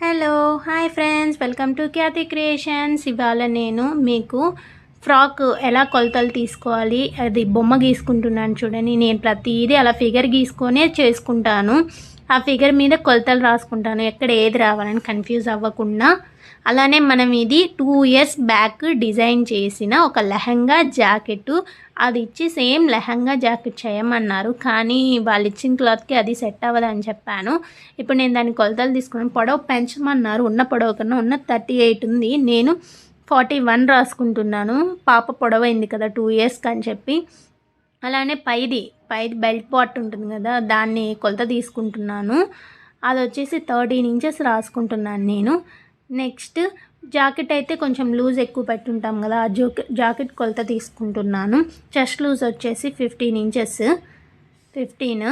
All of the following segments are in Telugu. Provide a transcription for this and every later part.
Hello hi friends welcome to Khyathi creations ఇవాళ నేను మీకు ఫ్రాక్ ఎలా కొలతలు తీసుకోవాలి అది బొమ్మ గీసుకుంటున్నాను చూడండి. నేను ప్రతిదీ అలా ఫిగర్ గీసుకొనే చేసుకుంటాను. ఆ ఫిగర్ మీద కొలతలు రాసుకుంటాను. ఎక్కడ ఏది రావాలని కన్ఫ్యూజ్ అవ్వకుండా. అలానే మనం ఇది టూ ఇయర్స్ బ్యాక్ డిజైన్ చేసిన ఒక లెహంగా జాకెట్ అది ఇచ్చి సేమ్ లెహంగా జాకెట్ చేయమన్నారు. కానీ వాళ్ళు ఇచ్చిన క్లాత్కి అది సెట్ అవ్వదని చెప్పాను. ఇప్పుడు నేను దాని కొలతలు తీసుకున్నాను. పొడవు పెంచమన్నారు. ఉన్న పొడవు కన్నా ఉన్న థర్టీ ఎయిట్ ఉంది. నేను ఫార్టీ వన్ రాసుకుంటున్నాను. పాప పొడవైంది కదా టూ ఇయర్స్కి అని చెప్పి. అలానే పైది పైది బెల్ట్ పార్ట్ ఉంటుంది కదా దాన్ని కొలత తీసుకుంటున్నాను. అది వచ్చేసి థర్టీన్ ఇంచెస్ రాసుకుంటున్నాను నేను. నెక్స్ట్ జాకెట్ అయితే కొంచెం లూజ్ ఎక్కువ పెట్టుంటాం కదా ఆ జాకెట్ కొలత తీసుకుంటున్నాను. చెస్ట్ లూజ్ వచ్చేసి ఫిఫ్టీన్ ఇంచెస్ ఫిఫ్టీన్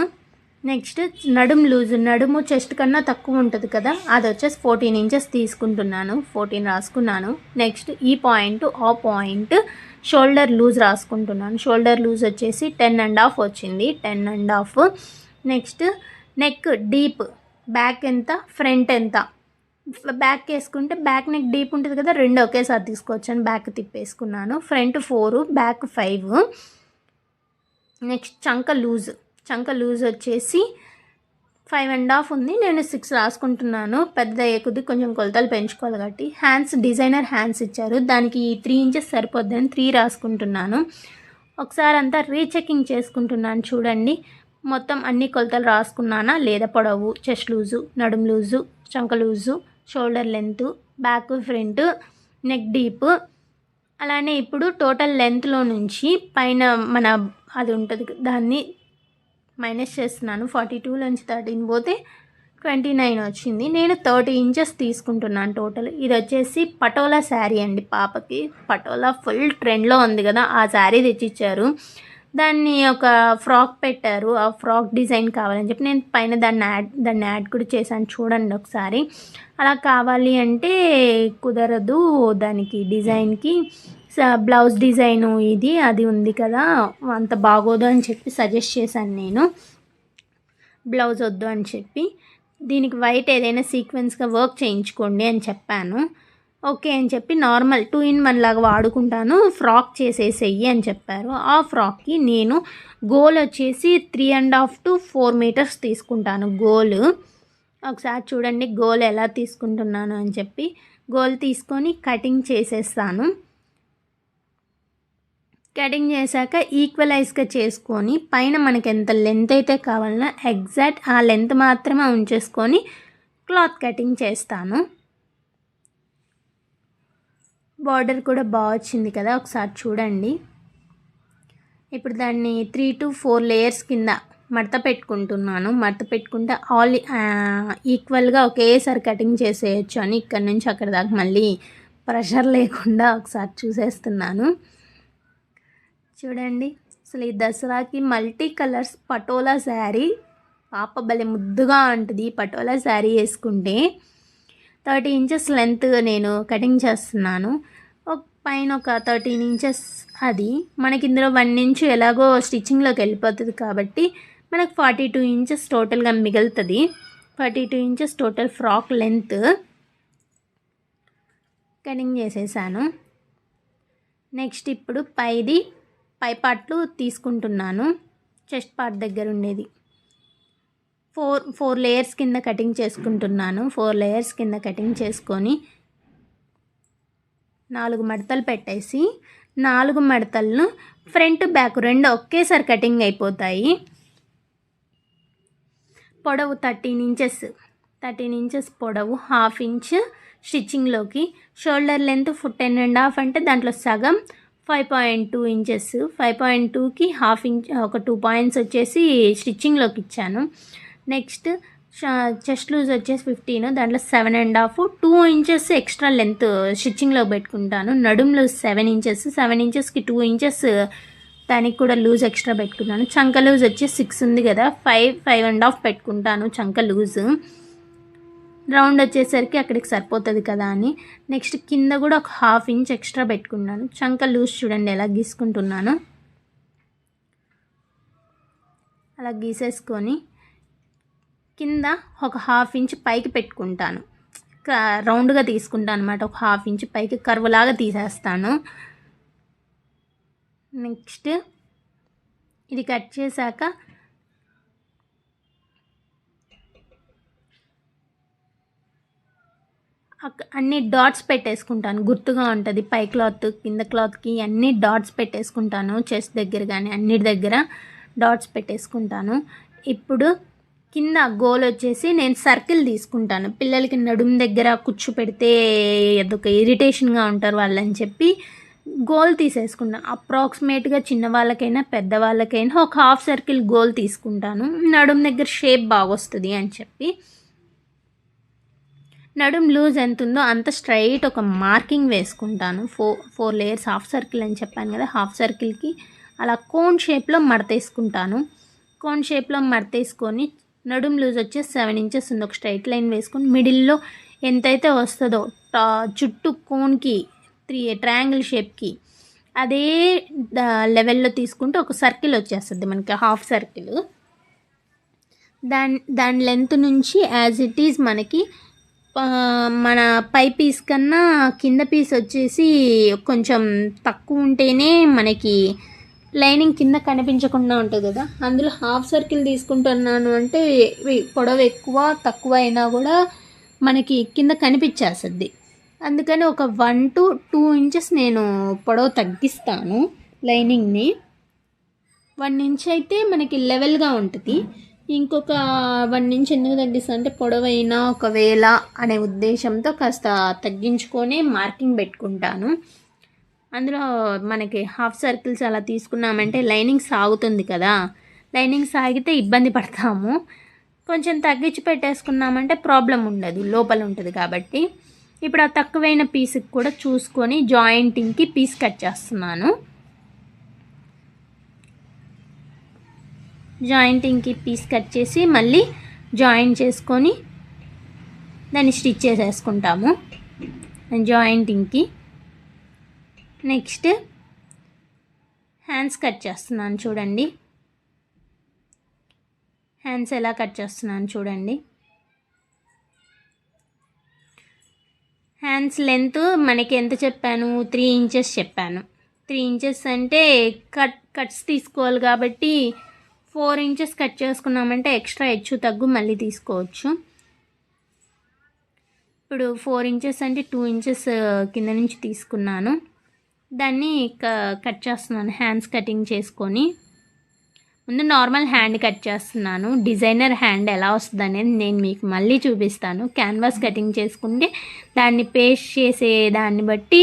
నెక్స్ట్ నడుం లూజ్ నడుము చెస్ట్ కన్నా తక్కువ ఉంటుంది కదా అది వచ్చేసి ఫోర్టీన్ ఇంచెస్ తీసుకుంటున్నాను. ఫోర్టీన్ రాసుకున్నాను. నెక్స్ట్ ఈ పాయింట్ ఆ పాయింట్ షోల్డర్ లూజ్ రాసుకుంటున్నాను. షోల్డర్ లూజ్ వచ్చేసి టెన్ అండ్ హాఫ్ వచ్చింది. Ten and half. Next neck deep. Back ఎంత? ఫ్రంట్ ఎంత? బ్యాక్ వేసుకుంటే బ్యాక్ నెక్ డీప్ ఉంటుంది కదా రెండు ఒకేసారి తీసుకొచ్చాను back తిప్పేసుకున్నాను. Front four back five. Next చంక లూజ్. చంక లూజ్ వచ్చేసి ఫైవ్ అండ్ హాఫ్ ఉంది. నేను సిక్స్ రాసుకుంటున్నాను. పెద్ద కొద్ది కొంచెం కొలతలు పెంచుకోవాలి కాబట్టి. హ్యాండ్స్ డిజైనర్ హ్యాండ్స్ ఇచ్చారు. దానికి త్రీ ఇంచెస్ సరిపోద్దని త్రీ రాసుకుంటున్నాను. ఒకసారి అంతా రీచెకింగ్ చేసుకుంటున్నాను చూడండి. మొత్తం అన్ని కొలతలు రాసుకున్నానా? లేదా పొడవు చెస్ట్ లూజు నడుం లూజు చంక loose shoulder length back front neck deep అలానే ఇప్పుడు టోటల్ లెంత్లో నుంచి పైన మన అది ఉంటుంది దాన్ని మైనస్ చేస్తున్నాను. ఫార్టీ టూ నుంచి థర్టీన్ పోతే ట్వంటీ నైన్ వచ్చింది. నేను థర్టీ ఇంచెస్ తీసుకుంటున్నాను టోటల్ ఇది వచ్చేసి పటోలా శారీ అండి పాపకి. పటోలా ఫుల్ ట్రెండ్లో ఉంది కదా ఆ శారీ తెచ్చిచ్చారు. దాన్ని ఒక ఫ్రాక్ పెట్టారు. ఆ ఫ్రాక్ డిజైన్ కావాలని చెప్పి నేను పైన దాన్ని యాడ్ దాన్ని యాడ్ కూడా చేశాను. చూడండి ఒకసారి. అలా కావాలి అంటే కుదరదు దానికి డిజైన్కి బ్లౌజ్ డిజైను ఇది అది ఉంది కదా. అంత బాగోదు అని చెప్పి సజెస్ట్ చేశాను నేను. బ్లౌజ్ వద్దు అని చెప్పి. దీనికి వైట్ ఏదైనా సీక్వెన్స్గా వర్క్ చేయించుకోండి అని చెప్పాను. ఓకే అని చెప్పి నార్మల్ టూ ఇన్ వన్ లాగా వాడుకుంటాను. ఫ్రాక్ చేసేసేయి అని చెప్పారు. ఆ ఫ్రాక్కి నేను గోల్ వచ్చేసి three and half to four metres తీసుకుంటాను గోల్. ఒకసారి చూడండి గోల్ ఎలా తీసుకుంటున్నాను అని చెప్పి. గోల్ తీసుకొని కటింగ్ చేసేస్తాను. కటింగ్ చేశాక ఈక్వలైజ్గా చేసుకొని పైన మనకి ఎంత లెంత్ అయితే కావాలన్నా ఎగ్జాక్ట్ ఆ లెంత్ మాత్రమే ఉంచేసుకొని క్లాత్ కటింగ్ చేస్తాను. బార్డర్ కూడా బాగా వచ్చింది కదా ఒకసారి చూడండి. ఇప్పుడు దాన్ని త్రీ టు ఫోర్ లేయర్స్ కింద మడత పెట్టుకుంటున్నాను. మడత పెట్టుకుంటే ఆల్ ఈక్వల్గా ఒకేసారి కటింగ్ చేసేయచ్చు అని ఇక్కడ నుంచి అక్కడ దాకా మళ్ళీ ప్రెషర్ లేకుండా ఒకసారి చూసేస్తున్నాను. చూడండి. అసలు ఈ దసరాకి మల్టీ కలర్స్ పటోలా శారీ. పాప భలే ముద్దుగా ఉంటుంది పటోలా శారీ వేసుకుంటే. థర్టీ ఇంచెస్ లెంత్ నేను కటింగ్ చేస్తున్నాను. పైన ఒక థర్టీన్ ఇంచెస్ అది. మనకి ఇందులో వన్ ఇంచ్ ఎలాగో స్టిచ్చింగ్లోకి వెళ్ళిపోతుంది కాబట్టి మనకు ఫార్టీ టూ ఇంచెస్ టోటల్గా మిగులుతుంది. Forty two inches total frock length. Cutting చేసేసాను. నెక్స్ట్ ఇప్పుడు పైది పై పార్ట్లు తీసుకుంటున్నాను. చెస్ట్ పార్ట్ దగ్గర ఉండేది. ఫోర్ ఫోర్ లేయర్స్ కింద కటింగ్ చేసుకుంటున్నాను. ఫోర్ లేయర్స్ కింద కటింగ్ చేసుకొని నాలుగు మడతలు పెట్టేసి నాలుగు మడతలను ఫ్రంట్ బ్యాక్ రెండు ఒకేసారి కటింగ్ అయిపోతాయి. పొడవు థర్టీన్ ఇంచెస్. థర్టీన్ ఇంచెస్ పొడవు half inch స్టిచ్చింగ్లోకి. Shoulder length foot ten and half అంటే దాంట్లో సగం five point two inches five point టూకి హాఫ్ ఇంచ్ ఒక టూ పాయింట్స్ వచ్చేసి స్టిచ్చింగ్లోకి ఇచ్చాను. నెక్స్ట్ చెస్ట్ లూజ్ వచ్చేసి ఫిఫ్టీన్ దాంట్లో seven and half two inches extra length స్టిచ్చింగ్లో పెట్టుకుంటాను. నడుం లూజ్ సెవెన్ ఇంచెస్ సెవెన్ ఇంచెస్కి టూ ఇంచెస్ దానికి కూడా లూజ్ ఎక్స్ట్రా పెట్టుకున్నాను. చంక లూజ్ వచ్చి సిక్స్ ఉంది కదా ఫైవ్ ఫైవ్ అండ్ హాఫ్ పెట్టుకుంటాను చంక లూజ్ రౌండ్ వచ్చేసరికి అక్కడికి సరిపోతుంది కదా అని. నెక్స్ట్ కింద కూడా ఒక హాఫ్ ఇంచ్ ఎక్స్ట్రా పెట్టుకున్నాను. చంక లూజ్ చూడండి ఎలా గీసుకుంటున్నాను. అలా గీసేసుకొని కింద ఒక హాఫ్ ఇంచ్ పైకి పెట్టుకుంటాను. రౌండ్గా తీసుకుంటాను అనమాట ఒక హాఫ్ ఇంచ్ పైకి కర్వ్లాగా తీసేస్తాను. నెక్స్ట్ ఇది కట్ చేశాక అన్ని డాట్స్ పెట్టేసుకుంటాను. గుర్తుగా ఉంటుంది. పై క్లాత్ కింద క్లాత్కి అన్ని డాట్స్ పెట్టేసుకుంటాను. చెస్ట్ దగ్గర కానీ అన్నిటి దగ్గర డాట్స్ పెట్టేసుకుంటాను. ఇప్పుడు కింద గోల్ వచ్చేసి నేను సర్కిల్ తీసుకుంటాను. పిల్లలకి నడుము దగ్గర కుచ్చు పెడితే అదొక ఇరిటేషన్గా ఉంటారు వాళ్ళని చెప్పి గోల్ తీసేసుకుంటాను అప్రాక్సిమేట్గా చిన్నవాళ్ళకైనా పెద్దవాళ్ళకైనా ఒక హాఫ్ సర్కిల్ గోల్ తీసుకుంటాను. నడుము దగ్గర షేప్ బాగా వస్తుంది అని చెప్పి నడుం లూజ్ ఎంత ఉందో అంత స్ట్రైట్ ఒక మార్కింగ్ వేసుకుంటాను. Four four layers half circle అని చెప్పాను కదా హాఫ్ సర్కిల్కి అలా కోన్ షేప్లో మడతేసుకుంటాను. కోన్ షేప్లో మడతేసుకొని నడుం లూజ్ వచ్చేసి సెవెన్ ఇంచెస్ ఉంది. ఒక స్ట్రైట్ లైన్ వేసుకొని మిడిల్లో ఎంతైతే వస్తుందో టా- చుట్టూ కోన్కి త్రీ ట్రయాంగిల్ షేప్కి అదే లెవెల్లో తీసుకుంటే ఒక సర్కిల్ వచ్చేస్తుంది మనకి హాఫ్ సర్కిల్. దాని దాని లెంత్ నుంచి యాజ్ ఇట్ ఈజ్ మనకి మన పై పీస్ కన్నా కింద పీస్ వచ్చేసి కొంచెం తక్కువ ఉంటేనే మనకి లైనింగ్ కింద కనిపించకుండా ఉంటుంది కదా. అందులో హాఫ్ సర్కిల్ తీసుకుంటున్నాను అంటే పొడవ పొడవు ఎక్కువ తక్కువ అయినా కూడా మనకి కింద కనిపించేస్తుంది. అందుకని ఒక వన్ టు టూ ఇంచెస్ నేను పొడవు తగ్గిస్తాను లైనింగ్ని. వన్ ఇంచ్ అయితే మనకి లెవెల్గా ఉంటుంది. ఇంకొక వన్ ఇంచ్ ఎందుకు తగ్గిస్తా అంటే పొడవైనా ఒకవేళ అనే ఉద్దేశంతో కాస్త తగ్గించుకొని మార్కింగ్ పెట్టుకుంటాను. అందులో మనకి హాఫ్ సర్కిల్స్ అలా తీసుకున్నామంటే లైనింగ్ సాగుతుంది కదా. లైనింగ్ సాగితే ఇబ్బంది పడతాము. కొంచెం తగ్గించి పెట్టేసుకున్నామంటే ప్రాబ్లం ఉండదు లోపల ఉంటుంది కాబట్టి. ఇప్పుడు ఆ తక్కువైన పీస్కి కూడా చూసుకొని జాయింటింగ్కి పీస్ కట్ చేస్తున్నాను. జాయింటింగ్కి పీస్ కట్ చేసి మళ్ళీ జాయింట్ చేసుకొని దాన్ని స్టిచ్ చేసేసుకుంటాము. జాయింటింగ్కి నెక్స్ట్ హ్యాండ్స్ కట్ చేస్తున్నాను చూడండి. హ్యాండ్స్ ఎలా కట్ చేస్తున్నాను చూడండి. హ్యాండ్స్ లెంత్ మనకి ఎంత చెప్పాను? త్రీ ఇంచెస్ చెప్పాను. త్రీ ఇంచెస్ అంటే కట్ కట్స్ తీసుకోవాలి కాబట్టి ఫోర్ ఇంచెస్ కట్ చేసుకున్నామంటే ఎక్స్ట్రా హెచ్చు తగ్గు మళ్ళీ తీసుకోవచ్చు. ఇప్పుడు ఫోర్ ఇంచెస్ అంటే టూ ఇంచెస్ కింద నుంచి తీసుకున్నాను. దాన్ని క- కట్ చేస్తున్నాను హ్యాండ్స్ కటింగ్ చేసుకొని. ముందు నార్మల్ హ్యాండ్ కట్ చేస్తున్నాను. డిజైనర్ హ్యాండ్ ఎలా వస్తుంది అనేది నేను మీకు మళ్ళీ చూపిస్తాను. క్యాన్వాస్ కటింగ్ చేసుకుంటే దాన్ని పేస్ట్ చేసే దాన్ని బట్టి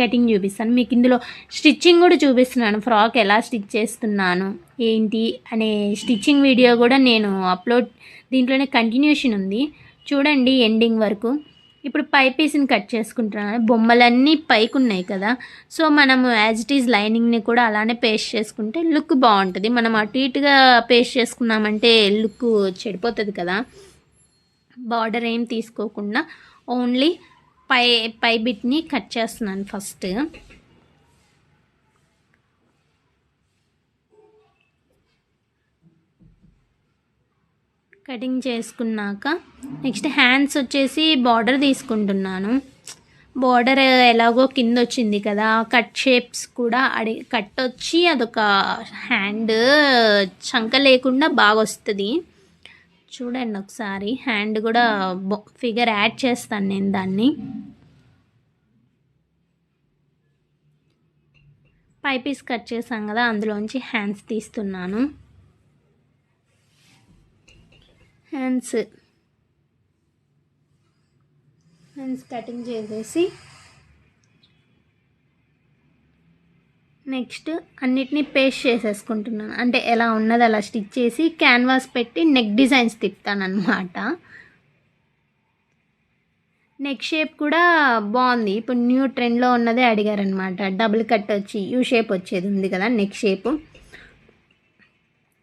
కటింగ్ చూపిస్తాను. మీకు ఇందులో స్టిచ్చింగ్ కూడా చూపిస్తున్నాను. ఫ్రాక్ ఎలా స్టిచ్ చేస్తున్నాను ఏంటి అనే స్టిచ్చింగ్ వీడియో కూడా నేను అప్లోడ్ దీంట్లోనే కంటిన్యూషన్ ఉంది. చూడండి ఎండింగ్ వరకు. ఇప్పుడు పై పీస్ని కట్ చేసుకుంటున్నాను బొమ్మలన్నీ పైకి ఉన్నాయి కదా. సో మనము యాజ్ ఇట్ ఈజ్ లైనింగ్ని కూడా అలానే పేస్ట్ చేసుకుంటే లుక్ బాగుంటుంది. మనం అటు ఇటుగా పేస్ట్ చేసుకున్నామంటే లుక్ చెడిపోతుంది కదా. బార్డర్ ఏం తీసుకోకుండా ఓన్లీ పై పై బిట్ని కట్ చేస్తున్నాను ఫస్ట్ కటింగ్ చేసుకున్నాక నెక్స్ట్ హ్యాండ్స్ వచ్చేసి బార్డర్ తీసుకుంటున్నాను. బార్డర్ ఎలాగో కింద వచ్చింది కదా కట్ షేప్స్ కూడా అడి కట్ వచ్చి అదొక హ్యాండ్ చంక లేకుండా బాగా వస్తుంది. చూడండి ఒకసారి హ్యాండ్ కూడా ఫిగర్ యాడ్ చేస్తాను నేను దాన్ని. పై పీస్ కట్ చేసాం కదా అందులోంచి హ్యాండ్స్ తీస్తున్నాను. హ్యాండ్స్. హ్యాండ్స్ కటింగ్ చేసేసి నెక్స్ట్ అన్నిటినీ పేస్ట్ చేసేసుకుంటున్నాను. అంటే ఎలా ఉన్నది అలా స్టిచ్ చేసి క్యాన్వాస్ పెట్టి నెక్ డిజైన్స్ తిప్పుతానమాట నెక్ షేప్ కూడా బాగుంది. ఇప్పుడు న్యూ ట్రెండ్లో ఉన్నదే అడిగారనమాట డబుల్ కట్ వచ్చి యూ షేప్ వచ్చేది ఉంది కదా నెక్ షేప్.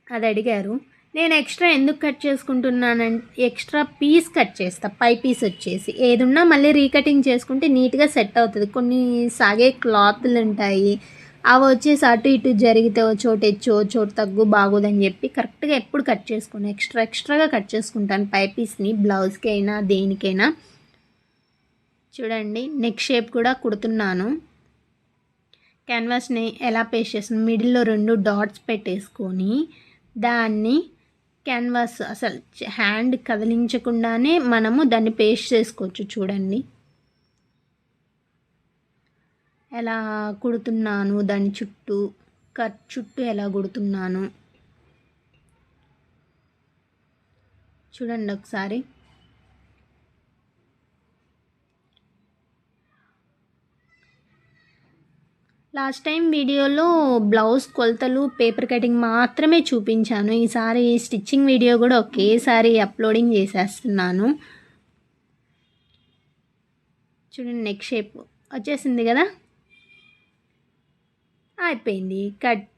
అది అడిగారు. నేను ఎక్స్ట్రా ఎందుకు కట్ చేసుకుంటున్నానంటే ఎక్స్ట్రా పీస్ కట్ చేస్తా పై పీస్ వచ్చేసి. ఏదున్నా మళ్ళీ రీకటింగ్ చేసుకుంటే నీట్గా సెట్ అవుతుంది. కొన్ని సాగే క్లాత్లు ఉంటాయి. అవి వచ్చేసి అటు ఇటు జరిగితే ఓ చోటు ఎచ్చో ఓ చోటు తగ్గు బాగోదని చెప్పి కరెక్ట్గా ఎప్పుడు కట్ చేసుకుని ఎక్స్ట్రా ఎక్స్ట్రాగా కట్ చేసుకుంటాను పై పీస్ని బ్లౌజ్కి అయినా దేనికైనా. చూడండి నెక్ షేప్ కూడా కుడుతున్నాను. క్యాన్వాస్ని ఎలా పేస్ట్ చేస్తాను మిడిల్లో రెండు డాట్స్ పెట్టేసుకొని దాన్ని క్యాన్వాస్ అసలు హ్యాండ్ కదిలించకుండానే మనము దాన్ని పేస్ట్ చేసుకోవచ్చు చూడండి. ఎలా కుడుతున్నాను దాని చుట్టూ? కట్ చుట్టూ ఎలా కుడుతున్నాను? చూడండి ఒకసారి. లాస్ట్ టైం వీడియోలో బ్లౌజ్ కొలతలు పేపర్ కటింగ్ మాత్రమే చూపించాను. ఈసారి స్టిచ్చింగ్ వీడియో కూడా ఒకేసారి అప్లోడింగ్ చేసేస్తున్నాను. చూడండి నెక్ షేప్ వచ్చేసింది కదా? అయిపోయింది. కట్.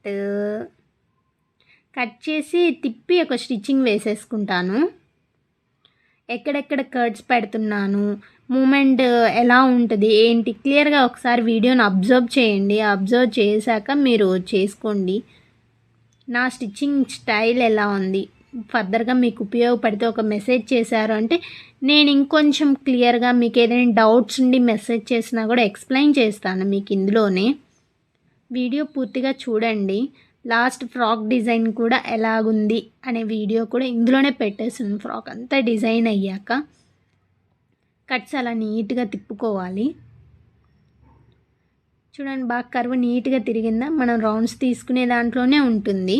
కట్ చేసి తిప్పి ఒక స్టిచ్చింగ్ వేసేసుకుంటాను. ఎక్కడెక్కడ కర్డ్స్ పెడుతున్నాను. మూమెంట్ ఎలా ఉంటుంది? ఏంటి? క్లియర్గా ఒకసారి వీడియోని అబ్జర్వ్ చేయండి. అబ్జర్వ్ చేశాక మీరు చేసుకోండి. నా స్టిచ్చింగ్ స్టైల్ ఎలా ఉంది? ఫర్దర్గా మీకు ఉపయోగపడితే ఒక మెసేజ్ చేశారు అంటే నేను ఇంకొంచెం క్లియర్గా మీకు ఏదైనా డౌట్స్ ఉండి మెసేజ్ చేసినా కూడా ఎక్స్ప్లెయిన్ చేస్తాను మీకు ఇందులోనే. వీడియో పూర్తిగా చూడండి. లాస్ట్ ఫ్రాక్ డిజైన్ కూడా ఎలాగుంది అనే వీడియో కూడా ఇందులోనే పెట్టేసాను ఫ్రాక్. అంతా డిజైన్ అయ్యాక కట్స్ అలా నీట్గా తిప్పుకోవాలి. చూడండి బాగా కర్వ్ నీట్గా తిరిగిందా? మనం రౌండ్స్ తీసుకునే దాంట్లోనే ఉంటుంది.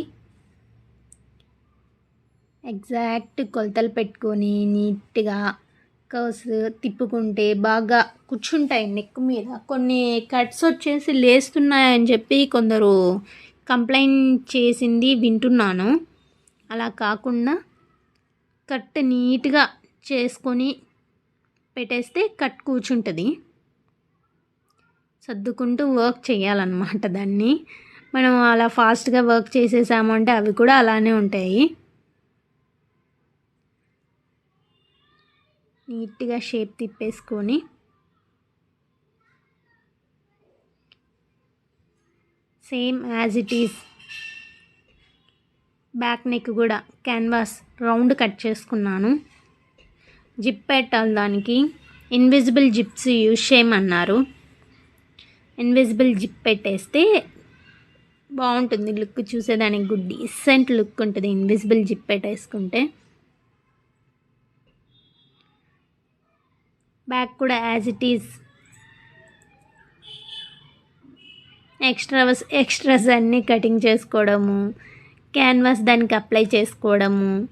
ఎగ్జాక్ట్ కొలతలు పెట్టుకొని నీట్గా కర్వ్స్ తిప్పుకుంటే బాగా కూర్చుంటాయి నెక్ మీద. కొన్ని కట్స్ వచ్చేసి లేస్తున్నాయని చెప్పి కొందరు కంప్లైంట్ చేసింది వింటున్నాను. అలా కాకుండా కట్ నీట్గా చేసుకొని పెట్టేస్తే కట్ కూర్చుంటుంది. సర్దుకుంటూ వర్క్ చేయాలన్నమాట దాన్ని. మనం అలా ఫాస్ట్గా వర్క్ చేసేసామంటే అవి కూడా అలానే ఉంటాయి. నీట్గా shape తిప్పేసుకొని same as it is. Back neck కూడా క్యాన్వాస్ రౌండ్ కట్ చేసుకున్నాను. జిప్ పెట్టాలి దానికి. ఇన్విజిబుల్ జిప్స్ యూజ్ చేయమన్నారు. ఇన్విజిబుల్ జిప్ పెట్టేస్తే బాగుంటుంది లుక్. చూసేదానికి గుడ్ డీసెంట్ లుక్ ఉంటుంది ఇన్విజిబుల్ జిప్ పెట్టేసుకుంటే. బ్యాక్ కూడా as it is extras extras అన్నీ కటింగ్ చేసుకోవడము క్యాన్వాస్ దానికి అప్లై చేసుకోవడము.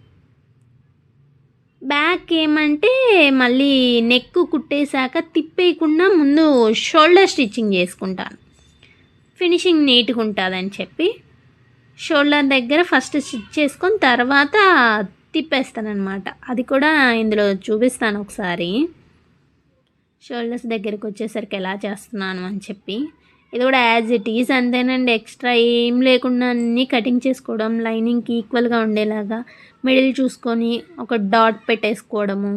బ్యాక్ ఏమంటే మళ్ళీ నెక్ కుట్టేశాక తిప్పేయకుండా ముందు షోల్డర్ స్టిచ్చింగ్ చేసుకుంటాను. ఫినిషింగ్ నీట్గా ఉంటుందని చెప్పి షోల్డర్ దగ్గర ఫస్ట్ స్టిచ్ చేసుకొని తర్వాత తిప్పేస్తానమాట అది కూడా ఇందులో చూపిస్తాను ఒకసారి. షోల్డర్స్ దగ్గరికి వచ్చేసరికి ఎలా చేస్తున్నాను అని చెప్పి. ఇది కూడా యాజ్ ఇట్ ఈజ్ అంతేనండి. ఎక్స్ట్రా ఏం లేకుండా అన్నీ కటింగ్ చేసుకోవడం లైనింగ్కి ఈక్వల్గా ఉండేలాగా మిడిల్ చూసుకొని ఒక డాట్ పెట్టేసుకోవడము.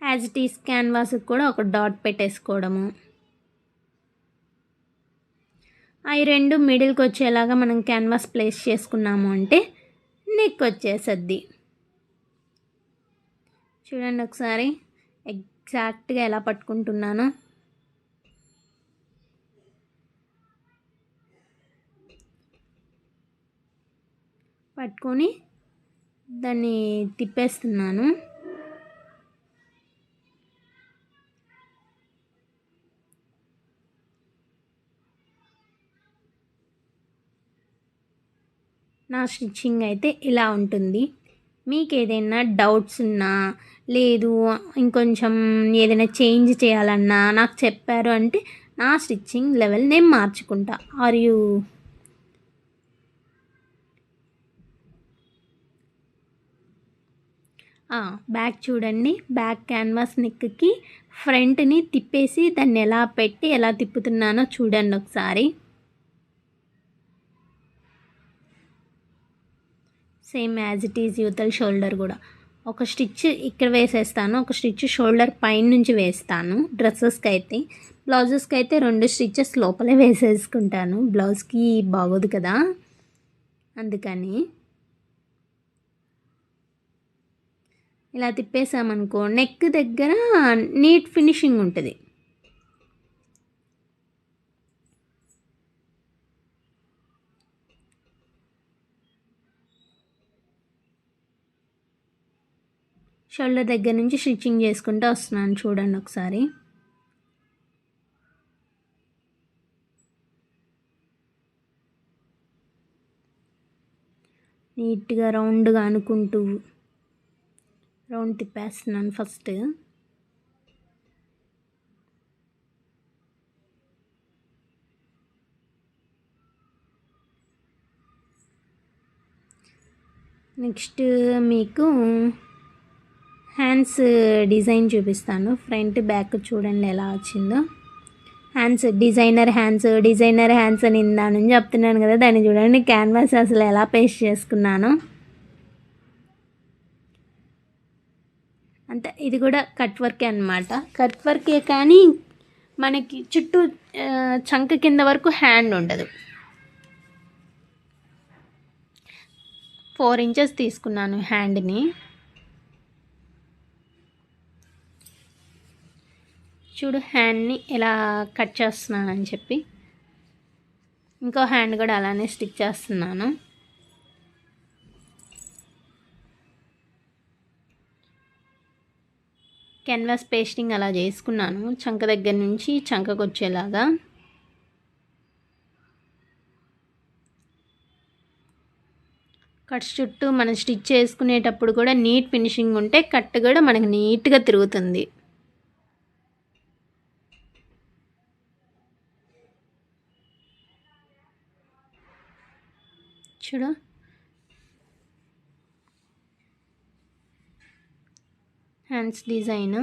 యాజ్ ఇట్ ఈస్ క్యాన్వాస్కి కూడా ఒక డాట్ పెట్టేసుకోవడము. అవి రెండు మిడిల్కి వచ్చేలాగా మనం క్యాన్వాస్ ప్లేస్ చేసుకున్నాము అంటే నెక్ వచ్చేసద్ది. చూడండి ఒకసారి. ఎగ్జాక్ట్గా ఎలా పట్టుకుంటున్నానో. పట్టుకొని దాన్ని తిప్పేస్తున్నాను. నా స్టిచ్చింగ్ అయితే ఇలా ఉంటుంది. మీకు ఏదైనా డౌట్స్ ఉన్నా లేదు ఇంకొంచెం ఏదైనా చేంజ్ చేయాలన్నా నాకు చెప్పారు అంటే నా స్టిచ్చింగ్ లెవెల్ నేను మార్చుకుంటా. ఆర్ యూ బ్యాక్ చూడండి. బ్యాక్ క్యాన్వాస్ నెక్కి ఫ్రంట్ని తిప్పేసి దాన్ని ఎలా పెట్టి ఎలా తిప్పుతున్నానో చూడండి ఒకసారి. సేమ్ యాజ్ ఇట్ ఈజ్ యూతల్ షోల్డర్ కూడా. ఒక స్టిచ్ ఇక్కడ వేసేస్తాను ఒక స్టిచ్ షోల్డర్ పైన నుంచి వేస్తాను డ్రెస్సెస్కి అయితే బ్లౌజెస్కి అయితే రెండు స్టిచ్చెస్ లోపలే వేసేసుకుంటాను. బ్లౌజ్కి బాగోదు కదా. అందుకని. ఇలా తిప్పేసామనుకో నెక్ దగ్గర నీట్ ఫినిషింగ్ ఉంటుంది. షోల్డర్ దగ్గర నుంచి స్టిచ్చింగ్ చేసుకుంటూ వస్తున్నాను చూడండి ఒకసారి. నీట్గా రౌండ్గా అనుకుంటూ రౌండ్ తిప్పేస్తున్నాను ఫస్ట్. నెక్స్ట్ మీకు హ్యాండ్స్ డిజైన్ చూపిస్తాను. ఫ్రంట్ బ్యాక్ చూడండి ఎలా వచ్చిందో. Hands designer hands designer hands అని ఇందాను చెప్తున్నాను కదా దాన్ని చూడండి. క్యాన్వాస్ అసలు ఎలా పేస్ట్ చేసుకున్నాను. అంత ఇది కూడా కట్ వర్కే అనమాట కట్ వర్కే కానీ మనకి చుట్టూ చంక కింద వరకు హ్యాండ్ ఉండదు. ఫోర్ ఇంచెస్ తీసుకున్నాను హ్యాండ్ని చూడు హ్యాండ్ని ఎలా కట్ చేస్తున్నానని చెప్పి. ఇంకో హ్యాండ్ కూడా అలానే స్టిచ్ చేస్తున్నాను. కెన్వాస్ పేస్టింగ్ అలా చేసుకున్నాను. చంక దగ్గర నుంచి చంకకు వచ్చేలాగా. కట్స్ చుట్టూ మనం స్టిచ్ చేసుకునేటప్పుడు కూడా నీట్ ఫినిషింగ్ ఉంటే కట్ కూడా మనకు నీట్గా తిరుగుతుంది. చూడు. హ్యాండ్స్ డిజైన్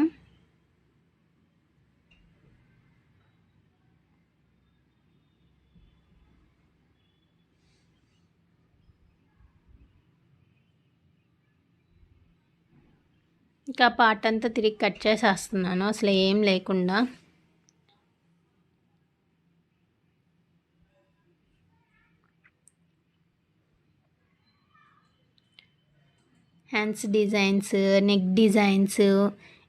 ఇంకా పార్ట్ అంతా తిరిగి కట్ చేసేస్తున్నాను. అసలు ఏం లేకుండా. హ్యాండ్స్ డిజైన్స్ నెక్ డిజైన్స్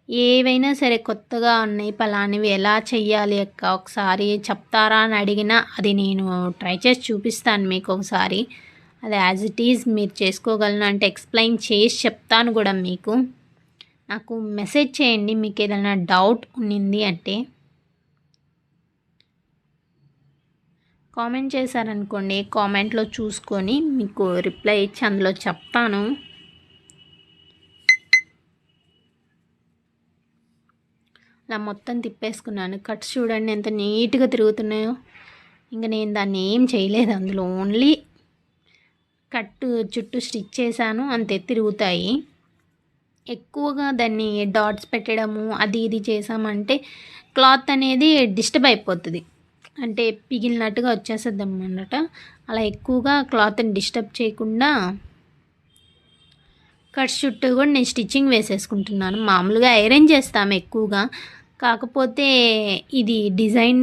ఏవైనా సరే కొత్తగా ఉన్నాయి పలానివి ఎలా చెయ్యాలి అక్క? ఒకసారి చెప్తారా అని అడిగినా అది నేను ట్రై చేసి చూపిస్తాను మీకు ఒకసారి. అది యాజ్ ఇట్ ఈజ్ మీరు చేసుకోగలను అంటే ఎక్స్ప్లెయిన్ చేసి చెప్తాను కూడా మీకు. నాకు మెసేజ్ చేయండి మీకు ఏదైనా డౌట్ ఉన్నింది అంటే. కామెంట్ చేశారనుకోండి కామెంట్లో చూసుకొని మీకు రిప్లై ఇచ్చి అందులో చెప్తాను. ఇలా మొత్తం తిప్పేసుకున్నాను. కట్స్ చూడండి ఎంత నీట్గా తిరుగుతున్నాయో. ఇంకా నేను దాన్ని ఏం చేయలేదు అందులో. ఓన్లీ కట్ చుట్టూ స్టిచ్ చేశాను. అంతే తిరుగుతాయి. ఎక్కువగా దాన్ని డాట్స్ పెట్టడము అది ఇది చేసామంటే క్లాత్ అనేది డిస్టర్బ్ అయిపోతుంది. అంటే పిగిలినట్టుగా వచ్చేస్తుంది అన్నమాట అలా ఎక్కువగా క్లాత్ని డిస్టర్బ్ చేయకుండా కట్స్ చుట్టూ కూడా నేను స్టిచ్చింగ్ వేసేసుకుంటున్నాను. మామూలుగా ఐరన్ చేస్తాము ఎక్కువగా. కాకపోతే ఇది డిజైన్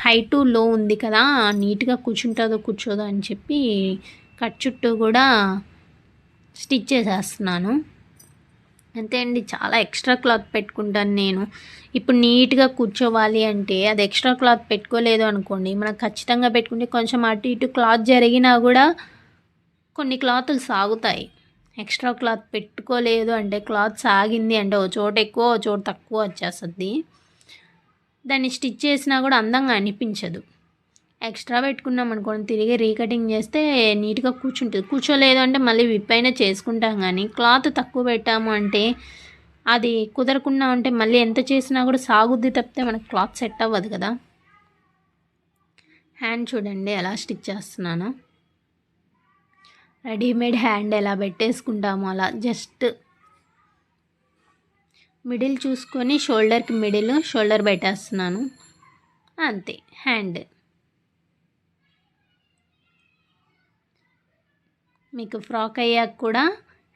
హైటు లో ఉంది కదా నీట్గా కూర్చుంటుందో కూర్చోదో అని చెప్పి కట్ చుట్టూ కూడా స్టిచ్ చేసేస్తున్నాను. అంతే అండి చాలా ఎక్స్ట్రా క్లాత్ పెట్టుకుంటాను నేను. ఇప్పుడు నీట్గా కూర్చోవాలి అంటే అది ఎక్స్ట్రా క్లాత్ పెట్టుకోలేదు అనుకోండి మనం ఖచ్చితంగా పెట్టుకుంటే కొంచెం అటు ఇటు క్లాత్ జరిగినా కూడా కొన్ని క్లాతులు సాగుతాయి. ఎక్స్ట్రా క్లాత్ పెట్టుకోలేదు అంటే క్లాత్ సాగింది అంటే ఓ చోట ఎక్కువ ఓ చోట తక్కువ వచ్చేస్తుంది. దాన్ని స్టిచ్ చేసినా కూడా అందంగా అనిపించదు. ఎక్స్ట్రా పెట్టుకున్నాం అనుకోండి తిరిగి రీకటింగ్ చేస్తే నీట్గా కూర్చుంటుంది. కూర్చోలేదు అంటే మళ్ళీ విప్పైనా చేసుకుంటాం కానీ క్లాత్ తక్కువ పెట్టాము అంటే అది కుదరకుండా ఉంటే మళ్ళీ ఎంత చేసినా కూడా సాగుద్ది తప్పితే మనకు క్లాత్ సెట్ అవ్వదు కదా. హ్యాండ్ చూడండి ఎలా స్టిచ్ చేస్తున్నాను. రెడీమేడ్ హ్యాండ్ ఎలా పెట్టేసుకుంటాము అలా జస్ట్ మిడిల్ చూసుకొని షోల్డర్కి మిడిల్ షోల్డర్ పెట్టేస్తున్నాను. అంతే హ్యాండ్. మీకు ఫ్రాక్ అయ్యాక కూడా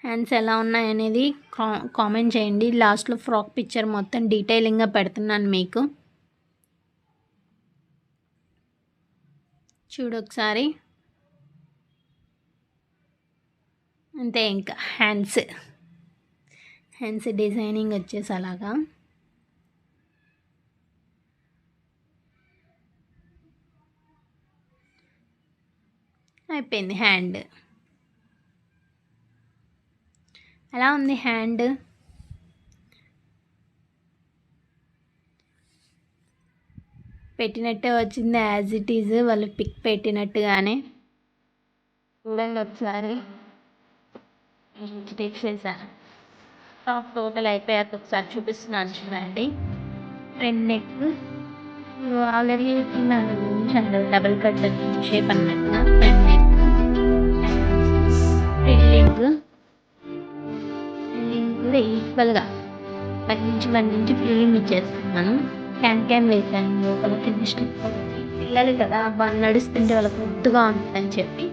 హ్యాండ్స్ ఎలా ఉన్నాయనేది కా కామెంట్ చేయండి. లాస్ట్లో ఫ్రాక్ పిక్చర్ మొత్తం డీటెయిలింగ్గా పెడుతున్నాను మీకు. చూడు ఒకసారి అంతే ఇంకా హ్యాండ్స్ హ్యాండ్స్ డిజైనింగ్ వచ్చేసి అలాగా. అయిపోయింది హ్యాండ్ ఎలా ఉంది హ్యాండ్ పెట్టినట్టే వచ్చింది యాజ్ ఇట్ ఈజ్ వాళ్ళు పిక్ పెట్టినట్టుగానే. చూడండి ఒకసారి. టిప్స్ వేసాను టాప్ టోటల్ అయిపోయాక ఒకసారి చూపిస్తున్నాను చూడండి. రెండు neck already double cut shape అన్నట్టు ఫ్రంట్ నెక్ ఫిల్లింగ్ ఫిల్లింగ్ ఈక్వల్గా మంచి మంచి ఫిల్లింగ్ ఇచ్చేస్తున్నాను క్యాన్ క్యాన్ వేసాను. లోపల కింద పిల్లలు కదా బాగా నడుస్తుంటే వాళ్ళకి ముద్దుగా ఉంటుందని చెప్పి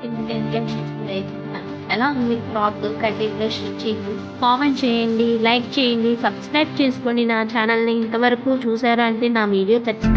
కింద క్యాన్ క్యాన్ వేస్తున్నాను ఎలా ఉంది ఫ్రాక్ కటింగ్ స్టిచ్చింగ్ కామెంట్ చేయండి లైక్ చేయండి సబ్స్క్రైబ్ చేసుకోండి నా ఛానల్ని ఇంతవరకు చూసారా అంటే నా వీడియో ఖచ్చితంగా